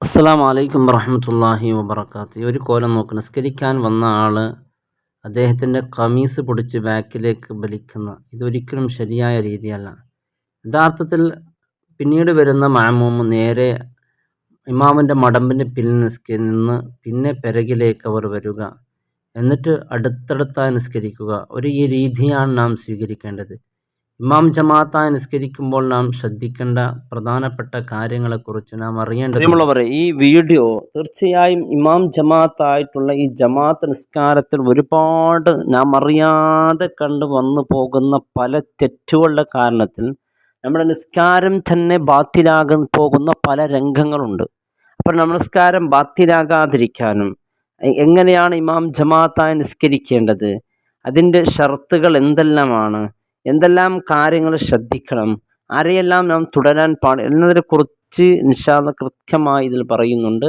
അസ്സാം വലൈക്കും വറഹമത്തല്ലാഹി വബർക്കാത്ത് ഒരു കോലം നോക്ക് നിസ്കരിക്കാൻ വന്ന ആൾ അദ്ദേഹത്തിന്റെ കമീസ് പൊടിച്ച് ബാക്കിലേക്ക് ബലിക്കുന്ന ഇതൊരിക്കലും ശരിയായ രീതിയല്ല. യഥാർത്ഥത്തിൽ പിന്നീട് വരുന്ന മാമൂമ് നേരെ ഇമാമിന്റെ മടമ്പിന്റെ പിന്നിൽ നിസ്കരി നിന്ന് പിന്നെ പിറകിലേക്ക് അവർ വരിക. എന്നിട്ട് അടുത്തടുത്തായി നിസ്കരിക്കുക. ഒരു ഈ രീതിയാണ് നാം സ്വീകരിക്കേണ്ടത്. ഇമാം ജമാഅത്തായി നിസ്കരിക്കുമ്പോൾ നാം ശ്രദ്ധിക്കേണ്ട പ്രധാനപ്പെട്ട കാര്യങ്ങളെക്കുറിച്ച് നാം അറിയേണ്ടത് നമ്മളവരെ ഈ വീഡിയോ തീർച്ചയായും ഇമാം ജമാഅത്തായിട്ടുള്ള ഈ ജമാഅത്ത് നിസ്കാരത്തിൽ ഒരുപാട് നാം അറിയാതെ കണ്ടു വന്നു പോകുന്ന പല തെറ്റുകളുടെ കാരണത്തിൽ നമ്മുടെ നിസ്കാരം തന്നെ ബാത്തിലാകാൻ പോകുന്ന പല രംഗങ്ങളുണ്ട്. അപ്പോൾ നമസ്കാരം ബാത്തിലാകാതിരിക്കാനും എ- എങ്ങനെയാണ് ഇമാം ജമാഅത്തായി നിസ്കരിക്കേണ്ടത്? അതിന്റെ ഷർത്തുകൾ എന്തെല്ലാമാണ്? എന്തെല്ലാം കാര്യങ്ങൾ ശ്രദ്ധിക്കണം ആരെയെല്ലാം നാം തുടരാൻ പാടി എന്നതിനെക്കുറിച്ച് നിഷാദ് കൃത്യമായി ഇതിൽ പറയുന്നുണ്ട്.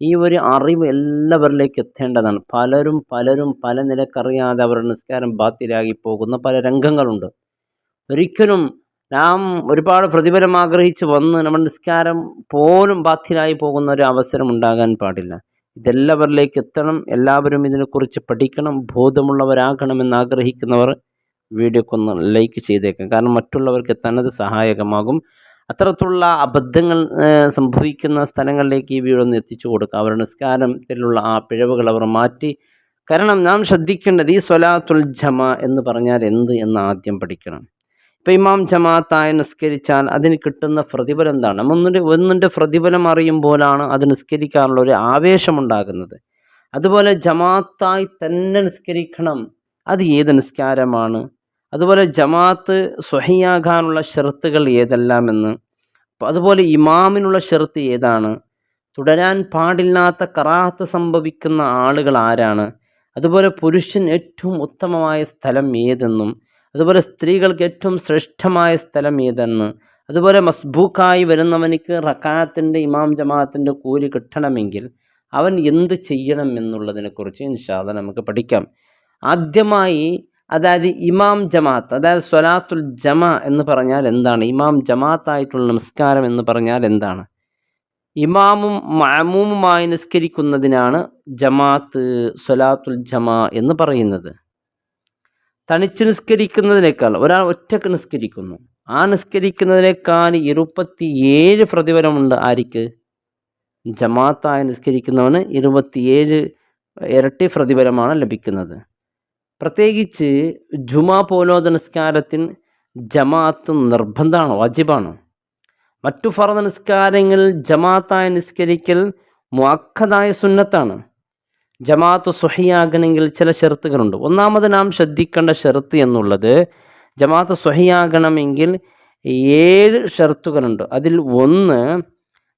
ഈ ഒരു അറിവ് എല്ലാവരിലേക്ക് എത്തേണ്ടതാണ്. പലരും പലരും പല നിലക്കറിയാതെ അവരുടെ നിസ്കാരം ബാത്തിലാകി പോകുന്ന പല രംഗങ്ങളുണ്ട്. ഒരിക്കലും നാം ഒരുപാട് പ്രതിഫലം ആഗ്രഹിച്ച് വന്ന് നമ്മുടെ നിസ്കാരം പോലും ബാത്തിലായി പോകുന്ന ഒരു അവസരം ഉണ്ടാകാൻ പാടില്ല. ഇതെല്ലാവരിലേക്ക് എത്തണം. എല്ലാവരും ഇതിനെക്കുറിച്ച് പഠിക്കണം. ബോധമുള്ളവരാകണമെന്ന് ആഗ്രഹിക്കുന്നവർ വീഡിയോക്കൊന്ന് ലൈക്ക് ചെയ്തേക്കാം. കാരണം മറ്റുള്ളവർക്ക് അത് സഹായകമാകും. അത്തരത്തിലുള്ള അബദ്ധങ്ങൾ സംഭവിക്കുന്ന സ്ഥലങ്ങളിലേക്ക് ഈ വീഡിയോ ഒന്ന് എത്തിച്ചു കൊടുക്കുക. അവരുടെ നിസ്കാരത്തിലുള്ള ആ പിഴവുകൾ അവർ മാറ്റി. കാരണം നാം ശ്രദ്ധിക്കേണ്ടത് ഈ സ്വലാത്തുൽ ജമ എന്ന് പറഞ്ഞാൽ എന്ത് എന്ന് ആദ്യം പഠിക്കണം. ഇപ്പം ഇമാം ജമാഅത്തായി നിസ്കരിച്ചാൽ അതിന് കിട്ടുന്ന പ്രതിഫലം എന്താണ്? ഒന്നിന്റെ ഒന്നിന്റെ പ്രതിഫലം അറിയുമ്പോഴാണ് അത് നിസ്കരിക്കാനുള്ള ഒരു ആവേശമുണ്ടാകുന്നത് അതുപോലെ ജമാഅത്തായി തന്നെ നിസ്കരിക്കണം. അത് ഏത് നിസ്കാരമാണ്? അതുപോലെ ജമാഅത്ത് സ്വഹിയാകാനുള്ള ഷെറുത്തുകൾ ഏതെല്ലാമെന്ന് അതുപോലെ ഇമാമിനുള്ള ഷെറുത്ത് ഏതാണ് തുടരാൻ പാടില്ലാത്ത കറാഹത്ത് സംഭവിക്കുന്ന ആളുകൾ ആരാണ് അതുപോലെ പുരുഷൻ ഏറ്റവും ഉത്തമമായ സ്ഥലം ഏതെന്നും അതുപോലെ സ്ത്രീകൾക്ക് ഏറ്റവും ശ്രേഷ്ഠമായ സ്ഥലം ഏതെന്ന് അതുപോലെ മസ്ബൂക്കായി വരുന്നവനിക്ക് റക്കാത്തിന്റെ ഇമാം ജമാഅത്തിന്റെ കൂലി കിട്ടണമെങ്കിൽ അവൻ എന്ത് ചെയ്യണം എന്നുള്ളതിനെക്കുറിച്ച് ഇൻഷാദ നമുക്ക് പഠിക്കാം. ആദ്യമായി അതായത് ഇമാം ജമാഅത്ത് അതായത് സ്വലാത്തുൽ ജമ എന്ന് പറഞ്ഞാൽ എന്താണ്? ഇമാം ജമാഅത്തായിട്ടുള്ള നമസ്കാരം എന്ന് പറഞ്ഞാൽ എന്താണ്? ഇമാമും മാമൂമുമായി നിസ്കരിക്കുന്നതിനാണ് ജമാഅത്ത് സ്വലാത്തുൽ ജമ എന്ന് പറയുന്നത്. തനിച്ച് നിസ്കരിക്കുന്നതിനേക്കാൾ ഒരാൾ ഒറ്റയ്ക്ക് നിസ്കരിക്കുന്നു. ആ നിസ്കരിക്കുന്നതിനേക്കാൾ ഇരുപത്തി ഏഴ് പ്രതിഫലമുണ്ട് ആർക്ക്? ജമാഅത്തായി നിസ്കരിക്കുന്നവന് ഇരുപത്തിയേഴ് ഇരട്ടി പ്രതിഫലമാണ് ലഭിക്കുന്നത്. പ്രത്യേകിച്ച് ജുമാ പോലോത നിസ്കാരത്തിന് ജമാഅത്ത് നിർബന്ധമാണ്? വാജിബാണ്? മറ്റു ഫറ നിസ്കാരങ്ങളിൽ ജമാഅത്തായി നിസ്കരിക്കൽ മുഅക്കദായ സുന്നത്താണ്. ജമാഅത്ത് സ്വഹിയാകണമെങ്കിൽ ചില ഷെറുത്തുകളുണ്ട് ഒന്നാമത് നാം ശ്രദ്ധിക്കേണ്ട ഷെറുത്ത് എന്നുള്ളത് ജമാഅത്ത് സ്വഹിയാകണമെങ്കിൽ ഏഴ് ഷെറുത്തുകളുണ്ട് അതിൽ ഒന്ന്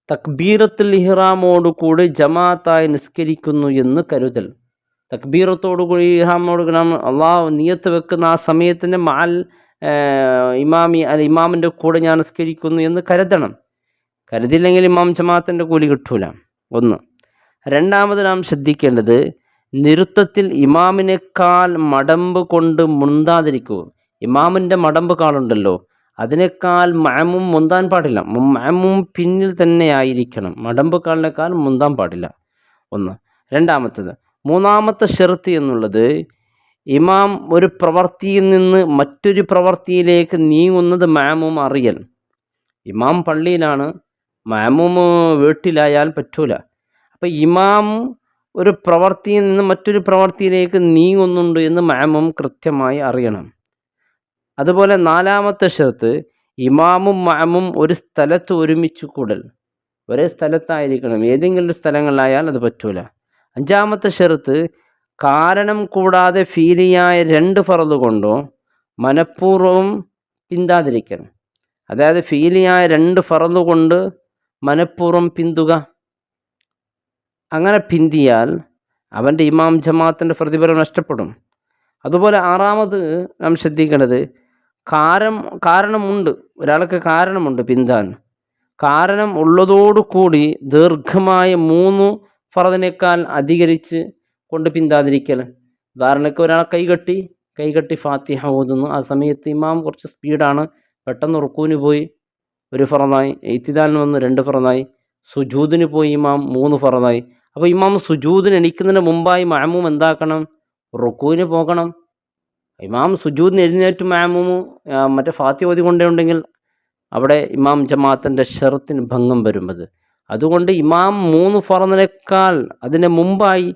തക്ബീറത്തുൽ ഇഹ്റാമോട് കൂടി ജമാഅത്തായി നിസ്കരിക്കുന്നു എന്ന് കരുതൽ. തക്ബീറത്തോടു കൂടി ഇഹ്റാമോട് നാം അള്ളാഹ് നിയത്ത് വെക്കുന്ന ആ സമയത്തിന്റെ മാൽ ഇമാമി അല്ല ഇമാമിന്റെ കൂടെ ഞാൻ നിസ്കരിക്കുന്നു എന്ന് കരുതണം. കരുതില്ലെങ്കിൽ ഇമാം ജമാഅത്തിന്റെ കൂലി കിട്ടൂല. ഒന്ന്. രണ്ടാമത് നാം ശ്രദ്ധിക്കേണ്ടത് നിരുത്തത്തിൽ ഇമാമിനേക്കാൾ മടമ്പ് കൊണ്ട് മുന്താതിരിക്കുക ഇമാമിന്റെ മടമ്പ് കാളുണ്ടല്ലോ അതിനേക്കാൾ മാമും മുന്താൻ പാടില്ല. മാമും പിന്നിൽ തന്നെ ആയിരിക്കണം. മടമ്പ് കാളിനേക്കാൾ മുന്താൻ പാടില്ല. ഒന്ന്. രണ്ടാമത്തത് മൂന്നാമത്തെ ഷെർത്ത് എന്നുള്ളത് ഇമാം ഒരു പ്രവൃത്തിയിൽ നിന്ന് മറ്റൊരു പ്രവൃത്തിയിലേക്ക് നീങ്ങുന്നത് മാമും അറിയൽ. ഇമാം പള്ളിയിലാണ് മാമും വീട്ടിലായാൽ പറ്റൂല. അപ്പം ഇമാം ഒരു പ്രവൃത്തിയിൽ നിന്ന് മറ്റൊരു പ്രവൃത്തിയിലേക്ക് നീങ്ങുന്നുണ്ട് എന്ന് മാമും കൃത്യമായി അറിയണം. അതുപോലെ നാലാമത്തെ ഷർത്ത് ഇമാമും മാമും ഒരു സ്ഥലത്ത് ഒരുമിച്ച് കൂടൽ. ഒരേ സ്ഥലത്തായിരിക്കണം. ഏതെങ്കിലും സ്ഥലങ്ങളിലായാൽ അത് പറ്റൂല. അഞ്ചാമത്തെ ഷെറുത്ത് കാരണം കൂടാതെ ഫീലിയായ രണ്ട് ഫറത് കൊണ്ടോ മനഃപൂർവം പിന്താതിരിക്കണം. അതായത് ഫീലിയായ രണ്ട് ഫറത് കൊണ്ട് മനഃപൂർവം പിന്തുക. അങ്ങനെ പിന്തിയാൽ അവന്റെ ഇമാം ജമാഅത്തിന്റെ പ്രതിഫലം നഷ്ടപ്പെടും. അതുപോലെ ആറാമത് നാം ശ്രദ്ധിക്കേണ്ടത് കാരം കാരണമുണ്ട്. ഒരാൾക്ക് കാരണമുണ്ട് പിന്താൻ. കാരണം ഉള്ളതോടുകൂടി ദീർഘമായ മൂന്ന് ഫറദിനേക്കാൾ അധികരിച്ച് കൊണ്ട് പിന്താതിരിക്കൽ. ഉദാഹരണക്ക് ഒരാൾ കൈകെട്ടി കൈകെട്ടി ഫാത്തിഹ ഓതുന്നു. ആ സമയത്ത് ഇമാം കുറച്ച് സ്പീഡാണ്. പെട്ടെന്ന് റുക്കൂന് പോയി ഒരു ഫറന്നായി എയ്ത്തിദാലിന് വന്ന് രണ്ട് ഫറന്നായി സുജൂദിന് പോയി ഇമാം മൂന്ന് ഫറന്നായി അപ്പോൾ ഇമാം സുജൂദിന് എണീക്കുന്നതിന് മുമ്പായി മാമൂം എന്താക്കണം? റുക്കൂന് പോകണം. ഇമാം സുജൂദിന് എഴുന്നേറ്റ് മാമൂമ് മറ്റേ ഫാത്തി ഓതി കൊണ്ടേ ഉണ്ടെങ്കിൽ അവിടെ ഇമാം ജമാഅത്തിന്റെ ഷെറത്തിന് ഭംഗം വരുന്നത് അതുകൊണ്ട് ഇമാം മൂന്ന് ഫറന്നിനേക്കാൾ അതിന് മുമ്പായി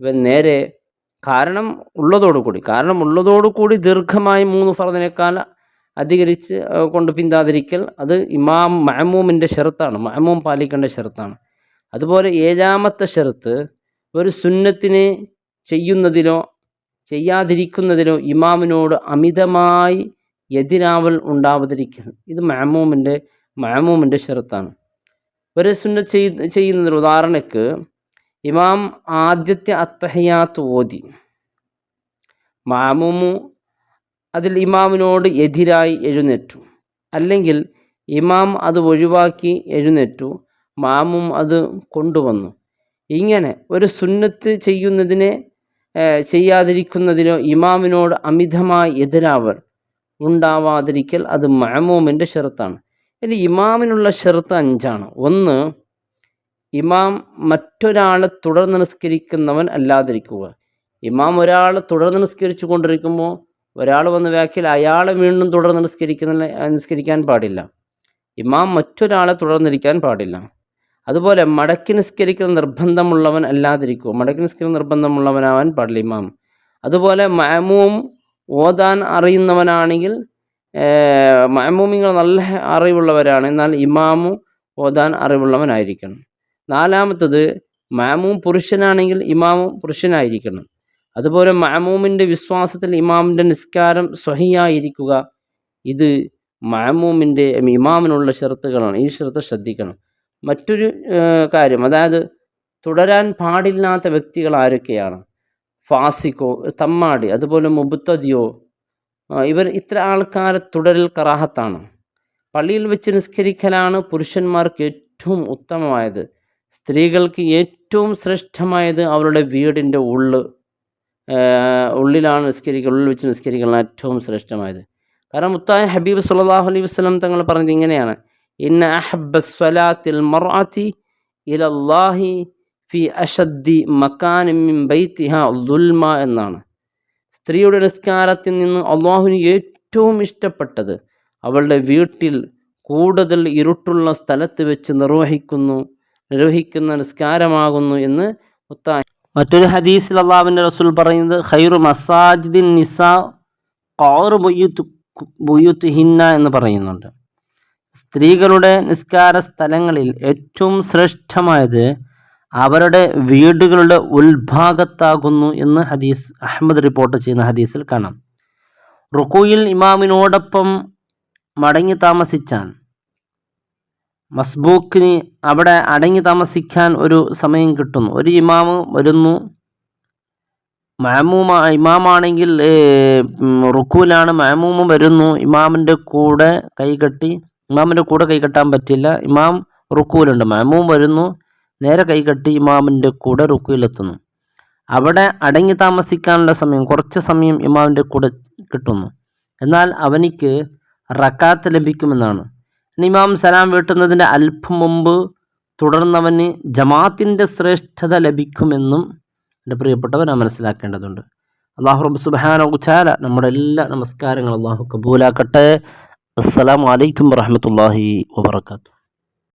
ഇവൻ നേരെ കാരണം ഉള്ളതോടുകൂടി കാരണം ഉള്ളതോടുകൂടി ദീർഘമായി മൂന്ന് ഫറന്നിനേക്കാൾ അധികരിച്ച് കൊണ്ട് പിന്താതിരിക്കൽ അത് ഇമാം മഹമൂമിന്റെ ഷെറുത്താണ് മഹമൂം പാലിക്കേണ്ട ഷെറുത്താണ് അതുപോലെ ഏഴാമത്തെ ഷെറുത്ത് ഒരു സുന്നത്തിനെ ചെയ്യുന്നതിലോ ചെയ്യാതിരിക്കുന്നതിലോ ഇമാമിനോട് അമിതമായി എതിരാവൽ ഉണ്ടാവാതിരിക്കൽ. ഇത് മഹമൂമിന്റെ മഹമൂമിന്റെ ഷെറുത്താണ് ഒരു സുന്ന ചെയ് ചെയ്യുന്നതിൽ ഉദാഹരണക്ക് ഇമാം ആദ്യത്തെ അത്തഹയാത്ത് ഓതി. മാമുമു അതിൽ ഇമാമിനോട് എതിരായി എഴുന്നേറ്റു. അല്ലെങ്കിൽ ഇമാം അത് ഒഴിവാക്കി എഴുന്നേറ്റു മാമും അത് കൊണ്ടുവന്നു. ഇങ്ങനെ ഒരു സുന്നത്ത് ചെയ്യുന്നതിനെ ചെയ്യാതിരിക്കുന്നതിനോ ഇമാമിനോട് അമിതമായി എതിരാവൽ ഉണ്ടാവാതിരിക്കൽ അത് മാമോമിന്റെ ഷെറുത്താണ്. ഇനി ഇമാമിനുള്ള ഷെറുത്ത് അഞ്ചാണ്. ഒന്ന് ഇമാം മറ്റൊരാളെ തുടർന്ന് നിസ്കരിക്കുന്നവൻ അല്ലാതിരിക്കുക. ഇമാം ഒരാൾ തുടർന്ന് നിസ്കരിച്ചു കൊണ്ടിരിക്കുമ്പോൾ ഒരാൾ വന്ന് വ്യാഖ്യയിൽ അയാളെ വീണ്ടും തുടർന്ന് നിസ്കരിക്കുന്ന നിസ്കരിക്കാൻ പാടില്ല. ഇമാം മറ്റൊരാളെ തുടർന്നിരിക്കാൻ പാടില്ല. അതുപോലെ മടക്കി നിസ്കരിക്കുന്ന നിർബന്ധമുള്ളവൻ അല്ലാതിരിക്കുക. മടക്കി നിസ്കരിക്കുന്ന നിർബന്ധമുള്ളവനാവാൻ പാടില്ല ഇമാം. അതുപോലെ മഅമൂം ഓതാൻ അറിയുന്നവനാണെങ്കിൽ മഅമൂമിങ്ങൾ നല്ല അറിവുള്ളവരാണ്. എന്നാൽ ഇമാമും ഓതാൻ അറിവുള്ളവനായിരിക്കണം. നാലാമത്തത് മാമൂം പുരുഷനാണെങ്കിൽ ഇമാമും പുരുഷനായിരിക്കണം. അതുപോലെ മാമൂമിന്റെ വിശ്വാസത്തിൽ ഇമാമിന്റെ നിസ്കാരം സ്വഹിയായിരിക്കുക. ഇത് മാമൂമിന്റെ ഇമാമിനുള്ള ഷർത്തുകളാണ്. ഈ ഷർത്ത് ശ്രദ്ധിക്കണം. മറ്റൊരു കാര്യം അതായത് തുടരാൻ പാടില്ലാത്ത വ്യക്തികൾ ആരൊക്കെയാണ്? ഫാസിക്കോ തമ്മാടി അതുപോലെ മുബുത്തതിയോ ഇവർ ഇത്ര ആൾക്കാർ തുടരൽ കറാഹത്താണ്. പള്ളിയിൽ വെച്ച് നിസ്കരിക്കലാണ് പുരുഷന്മാർക്ക് ഏറ്റവും ഉത്തമമായത്. സ്ത്രീകൾക്ക് ഏറ്റവും ശ്രേഷ്ഠമായത് അവരുടെ വീടിന്റെ ഉള്ള് ഉള്ളിലാണ് നിസ്കരിക്കുക ഉള്ളിൽ വെച്ച് നിസ്കരിക്കലാണ് ഏറ്റവും ശ്രേഷ്ഠമായത്. കാരണം മുത്തായ ഹബീബ് സുല്ലാഹു അലൈഹി വസല്ലം തങ്ങൾ പറഞ്ഞത് ഇങ്ങനെയാണ്. ഇന്ന അഹബ്ബസ്വലാത്തിൽ സ്വലാത്തിൽ മർഅത്തി ഇലല്ലാഹി ഫി അഷദ്ദി മക്കാനിം ബൈത്തിഹ ദുൽമ എന്നാണ്. സ്ത്രീയുടെ നിസ്കാരത്തിൽ നിന്ന് അള്ളാഹുവിന് ഏറ്റവും ഇഷ്ടപ്പെട്ടത് അവളുടെ വീട്ടിൽ കൂടുതൽ ഇരുട്ടുള്ള സ്ഥലത്ത് വെച്ച് നിർവഹിക്കുന്നു നിർവഹിക്കുന്ന നിസ്കാരമാകുന്നു എന്ന് മുത്തായ മറ്റൊരു ഹദീസിൽ അള്ളാഹുവിന്റെ റസൂൽ പറയുന്നത് ഖൈറു മസാജിദിൻ നിസ ഖൗറു ബുയ്യുത്ത് ബുയ്യുത്ത് ഹിന്ന എന്ന് പറയുന്നുണ്ട്. സ്ത്രീകളുടെ നിസ്കാര സ്ഥലങ്ങളിൽ ഏറ്റവും ശ്രേഷ്ഠമായത് അവരുടെ വീടുകളുടെ ഉൾഭാഗത്താകുന്നു എന്ന് ഹദീസ് അഹമ്മദ് റിപ്പോർട്ട് ചെയ്യുന്ന ഹദീസിൽ കാണാം. റുക്കുയിൽ ഇമാമിനോടൊപ്പം മടങ്ങി താമസിച്ചാൽ മസ്ബൂക്കിന് അവിടെ അടങ്ങി താമസിക്കാൻ ഒരു സമയം കിട്ടുന്നു. ഒരു ഇമാമ് വരുന്നു. മാമൂമ ഇമാമാണെങ്കിൽ റുക്കുവിലാണ് മാമൂമ വരുന്നു. ഇമാമിന്റെ കൂടെ കൈകെട്ടി ഇമാമിന്റെ കൂടെ കൈകെട്ടാൻ പറ്റില്ല. ഇമാം റുക്കുവിലുണ്ട് മാമൂം വരുന്നു. നേരെ കൈകെട്ടി ഇമാമിന്റെ കൂടെ റുക്കുവിലെത്തുന്നു. അവിടെ അടങ്ങി താമസിക്കാനുള്ള സമയം കുറച്ച് സമയം ഇമാമിന്റെ കൂടെ കിട്ടുന്നു. എന്നാൽ അവനിക്ക് റക്കാത്ത് ലഭിക്കുമെന്നാണ്. ഇമാം സലാം വീട്ടുന്നതിന്റെ അല്പം മുമ്പ് തുടർന്നവന് ജമാത്തിന്റെ ശ്രേഷ്ഠത ലഭിക്കുമെന്നും എന്റെ പ്രിയപ്പെട്ടവർ മനസ്സിലാക്കേണ്ടതുണ്ട്. അള്ളാഹു റബ്ബ് സുബാന ഉച്ചാല നമ്മുടെ എല്ലാ നമസ്കാരങ്ങളും അള്ളാഹു കബൂലാക്കട്ടെ. അസ്സലാമു അലൈക്കും വറഹ്മത്തുള്ളാഹി വബറകാതുഹു.